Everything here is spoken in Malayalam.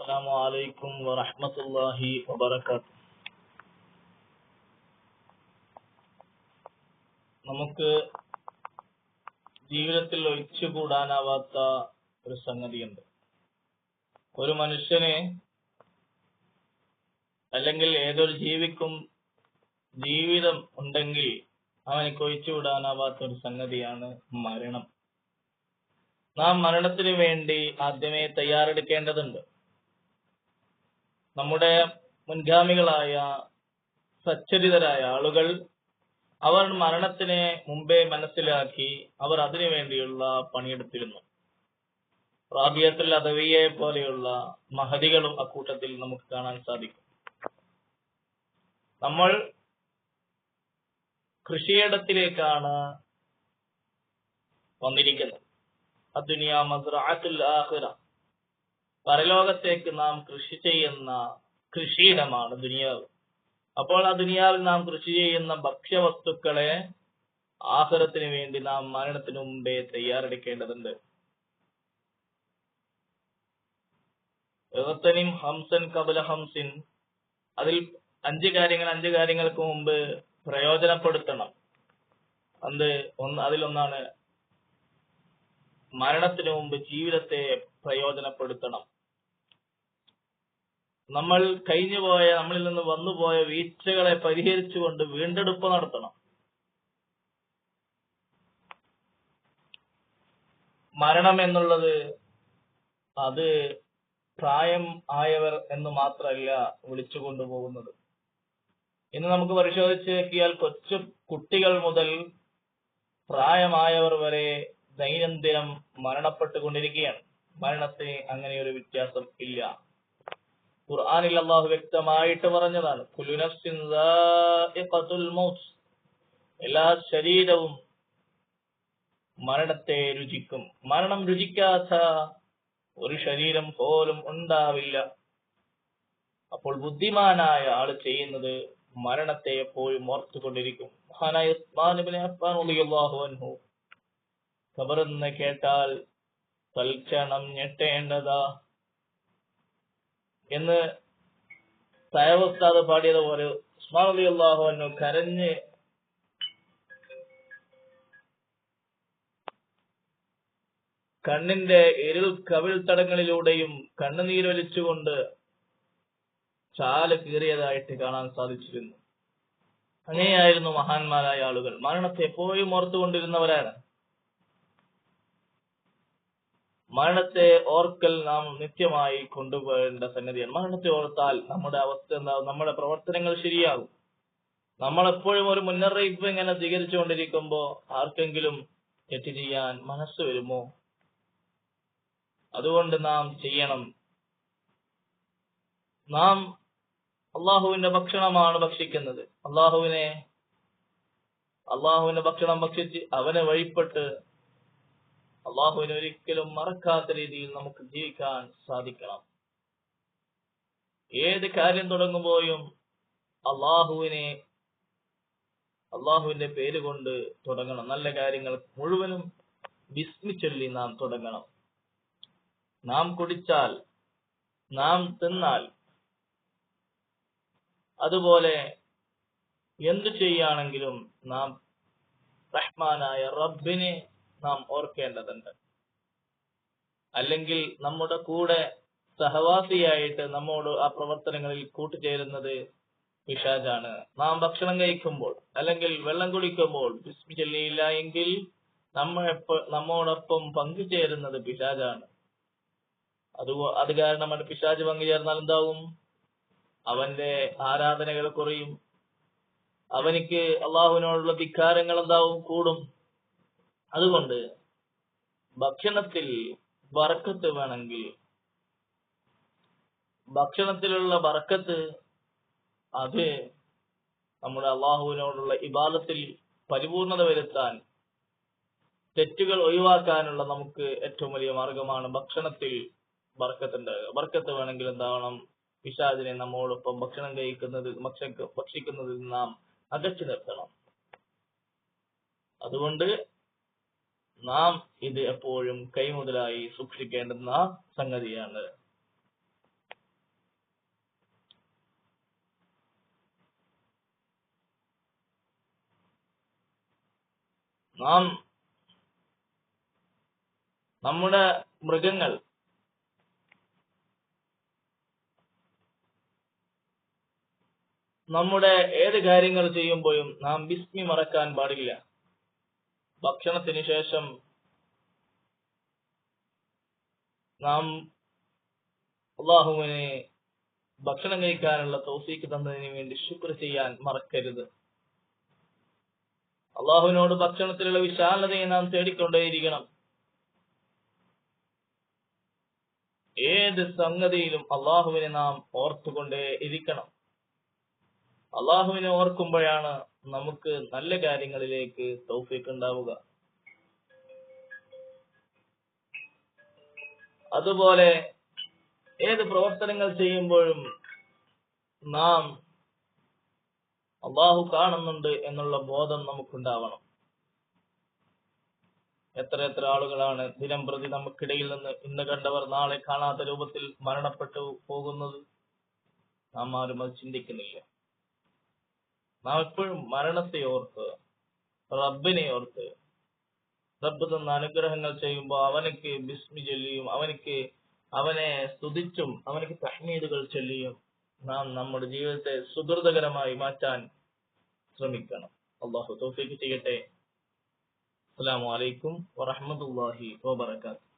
السلام عليكم ورحمة الله وبركاته നമുക്ക് ജീവിതത്തിൽ ഒഴിച്ചുകൂടാനാവാത്ത ഒരു സംഗതിയുണ്ട് ഒരു മനുഷ്യന് അല്ലെങ്കിൽ ഏതൊരു ജീവിക്കും ജീവിതം ഉണ്ടെങ്കിൽ അവനക്ക് ഒഴിച്ചുവിടാനാവാത്ത ഒരു സംഗതിയാണ് മരണം നാം മരണത്തിന് വേണ്ടി ആദ്യമേ തയ്യാറെടുക്കേണ്ടതുണ്ട് നമ്മുടെ മുൻഗാമികളായ സച്ചരിതരായ ആളുകൾ അവർ മരണത്തിനെ മുമ്പേ മനസ്സിലാക്കി അവർ അതിനു വേണ്ടിയുള്ള പണിയെടുത്തിരുന്നു. റാബിയത്തുൽ അദവിയെ പോലെയുള്ള മഹതികളും അക്കൂട്ടത്തിൽ നമുക്ക് കാണാൻ സാധിക്കും. നമ്മൾ കൃഷിയിടത്തിലേക്കാണ് വന്നിരിക്കുന്നത്. അദ്ദുനിയ മസ്റഅത്തുൽ ആഖിറ. പരലോകത്തേക്ക് നാം കൃഷി ചെയ്യുന്ന കൃഷിയിടമാണ് ദുനിയാവ്. അപ്പോൾ ആ ദുനിയാവിൽ നാം കൃഷി ചെയ്യുന്ന ഭക്ഷ്യവസ്തുക്കളെ ആഹാരത്തിന് വേണ്ടി നാം മരണത്തിന് മുമ്പേ തയ്യാറെടുക്കേണ്ടതുണ്ട്. എവത്തനിം ഹംസൻ കബല ഹംസിൻ. അതിൽ അഞ്ച് കാര്യങ്ങൾ അഞ്ച് കാര്യങ്ങൾക്ക് മുമ്പ് പ്രയോജനപ്പെടുത്തണം. അത് ഒന്ന് അതിലൊന്നാണ് മരണത്തിന് മുമ്പ് ജീവിതത്തെ പ്രയോജനപ്പെടുത്തണം. നമ്മൾ കഴിഞ്ഞുപോയ നമ്മളിൽ നിന്ന് വന്നുപോയ വീഴ്ചകളെ പരിഹരിച്ചുകൊണ്ട് വീണ്ടെടുപ്പ് നടത്തണം. മരണം എന്നുള്ളത് അത് പ്രായം ആയവർ എന്ന് മാത്രമല്ല വിളിച്ചു കൊണ്ടുപോകുന്നത്. ഇന്ന് നമുക്ക് പരിശോധിച്ച് നോക്കിയാൽ കൊച്ചു കുട്ടികൾ മുതൽ പ്രായമായവർ വരെ ദൈനംദിനം മരണപ്പെട്ടുകൊണ്ടിരിക്കുകയാണ്. മരണത്തിന് അങ്ങനെ ഒരു വ്യത്യാസം ഇല്ല. ഖുർആാനിൽ അള്ളാഹു വ്യക്തമായിട്ട് പറഞ്ഞതാണ് മൗത്ത്. എല്ലാ ശരീരവും മരണത്തെ രുചിക്കും. മരണം രുചിക്കാത്ത ഒരു ശരീരം പോലും ഉണ്ടാവില്ല. അപ്പോൾ ബുദ്ധിമാനായ ആൾ ചെയ്യുന്നത് മരണത്തെ എപ്പോഴും ഓർത്തുകൊണ്ടിരിക്കും. മഹാനായ ഉസ്മാൻ അഫ്ഫാൻ അൻഹു ഖബറെന്ന് കേട്ടാൽ തൽക്ഷണം ഞെട്ടേണ്ടതാ എന്ന് സയവസ്താദ് പാടിയതുപോലെ ഉസ്മാൻ റളിയല്ലാഹു അൻഹു കരഞ്ഞ് കണ്ണിന്റെ ഇരുൾ കവിൾ തടങ്ങളിലൂടെയും കണ്ണുനീരൊലിച്ചുകൊണ്ട് ചാൽ കീറിയതായിട്ട് കാണാൻ സാധിച്ചിരുന്നു. അങ്ങനെയായിരുന്നു മഹാന്മാരായ ആളുകൾ. മരണത്തെ എപ്പോഴും ഓർത്തുകൊണ്ടിരുന്നവരാണ്. മരണത്തെ ഓർക്കൽ നാം നിത്യമായി കൊണ്ടുപോകേണ്ട സംഗതിയാണ് മരണത്തെ ഓർത്താൽ നമ്മുടെ അവസ്ഥ എന്താകും നമ്മുടെ പ്രവർത്തനങ്ങൾ ശരിയാകും. നമ്മൾ എപ്പോഴും ഒരു മുന്നറിയിപ്പ് ഇങ്ങനെ സ്വീകരിച്ചുകൊണ്ടിരിക്കുമ്പോ ആർക്കെങ്കിലും തെറ്റ് ചെയ്യാൻ മനസ്സ് വരുമോ? അതുകൊണ്ട് നാം ചെയ്യണം. നാം അള്ളാഹുവിന്റെ ഭക്ഷണമാണ് ഭക്ഷിക്കുന്നത്. അള്ളാഹുവിനെ അള്ളാഹുവിന്റെ ഭക്ഷണം ഭക്ഷിച്ച് അവനെ വഴിപ്പെട്ട് അള്ളാഹുവിനെ ഒരിക്കലും മറക്കാത്ത രീതിയിൽ നമുക്ക് ജീവിക്കാൻ സാധിക്കണം. ഏത് കാര്യം തുടങ്ങുമ്പോഴും അള്ളാഹുവിനെ അള്ളാഹുവിന്റെ പേര് കൊണ്ട് തുടങ്ങണം. നല്ല കാര്യങ്ങൾ മുഴുവനും വിസ്മിച്ചൊല്ലി നാം തുടങ്ങണം. നാം കുടിച്ചാൽ നാം തിന്നാൽ അതുപോലെ എന്തു ചെയ്യാണെങ്കിലും നാം റഹ്മാനായ റബ്ബിനെ നാം ഓർക്കേണ്ടതുണ്ട്. അല്ലെങ്കിൽ നമ്മുടെ കൂടെ സഹവാസിയായിട്ട് നമ്മോട് ആ പ്രവർത്തനങ്ങളിൽ കൂട്ടുചേരുന്നത് പിശാജാണ് നാം ഭക്ഷണം കഴിക്കുമ്പോൾ അല്ലെങ്കിൽ വെള്ളം കുടിക്കുമ്പോൾ ബിസ്മി ചൊല്ലിയില്ല എങ്കിൽ നമ്മ നമ്മോടൊപ്പം പങ്കുചേരുന്നത് പിശാജാണ് അത് അത് കാരണമാണ് പിശാജ് പങ്കുചേർന്നാൽ എന്താവും? അവന്റെ ആരാധനകൾ കുറയും. അവനിക്ക് അള്ളാഹുവിനോടുള്ള ധിക്കാരങ്ങൾ എന്താവും? കൂടും. അതുകൊണ്ട് ഭക്ഷണത്തിൽ ബറക്കത്ത് വേണമെങ്കിൽ ഭക്ഷണത്തിലുള്ള ബറക്കത്ത് അത് നമ്മുടെ അള്ളാഹുവിനോടുള്ള ഇബാദത്തിൽ പരിപൂർണത വരുത്താൻ തെറ്റുകൾ ഒഴിവാക്കാനുള്ള നമുക്ക് ഏറ്റവും വലിയ മാർഗമാണ് ഭക്ഷണത്തിൽ ബർക്കത്തുണ്ടാകുക ബർക്കത്ത് വേണമെങ്കിൽ എന്താവണം? പിശാചിനെ നമ്മോടൊപ്പം ഭക്ഷണം കഴിക്കുന്നത് ഭക്ഷിക്കുന്നതിൽ നാം അകറ്റി നിർത്തണം. അതുകൊണ്ട് നാം ഇത് എപ്പോഴും കൈമുതലായി സൂക്ഷിക്കേണ്ടുന്ന സംഗതിയാണ്. നാം നമ്മുടെ മൃഗങ്ങൾ നമ്മുടെ ഏത് കാര്യങ്ങൾ ചെയ്യുമ്പോഴും നാം വിസ്മി മറക്കാൻ പാടില്ല. ഭക്ഷണത്തിന് ശേഷം നാം അള്ളാഹുവിനെ ഭക്ഷണം കഴിക്കാനുള്ള തോഫീക്ക് തന്നതിന് വേണ്ടി ശുക്ർ ചെയ്യാൻ മറക്കരുത്. അള്ളാഹുവിനോട് ഭക്ഷണത്തിലുള്ള വിശാലതയെ നാം തേടിക്കൊണ്ടേയിരിക്കണം. ഏത് സംഗതിയിലും അള്ളാഹുവിനെ നാം ഓർത്തുകൊണ്ടേ ഇരിക്കണം. അള്ളാഹുവിനെ ഓർക്കുമ്പോഴാണ് നമുക്ക് നല്ല കാര്യങ്ങളിലേക്ക് തൗഫീഖ് ഉണ്ടാവുക. അതുപോലെ ഏത് പ്രവർത്തനങ്ങൾ ചെയ്യുമ്പോഴും നാം അള്ളാഹു കാണുന്നുണ്ട് എന്നുള്ള ബോധം നമുക്കുണ്ടാവണം. എത്ര എത്ര ആളുകളാണ് ദിനം പ്രതി നമുക്കിടയിൽ നിന്ന് ഇന്ന് കണ്ടവർ നാളെ കാണാത്ത രൂപത്തിൽ മരണപ്പെട്ടു പോകുന്നത്? നാം ആരും അത് ചിന്തിക്കുന്നില്ല. നാം എപ്പോഴും മരണത്തെ ഓർത്ത് റബ്ബിനെ ഓർത്ത് റബ്ബ് തന്ന അനുഗ്രഹങ്ങൾ ചെയ്യുമ്പോൾ അവനക്ക് ബിസ്മി ചൊല്ലിയും അവനക്ക് അവനെ സ്തുതിച്ചും അവനക്ക് തഹ്മീദുകൾ ചൊല്ലിയും നാം നമ്മുടെ ജീവിതത്തെ സുഹൃതകരമായി മാറ്റാൻ ശ്രമിക്കണം. അള്ളാഹു തൗഫീഖ് ചെയ്യട്ടെ. അസ്സാം വലൈക്കും വറഹ്മത്തുള്ളാഹി വബറകാതുഹു.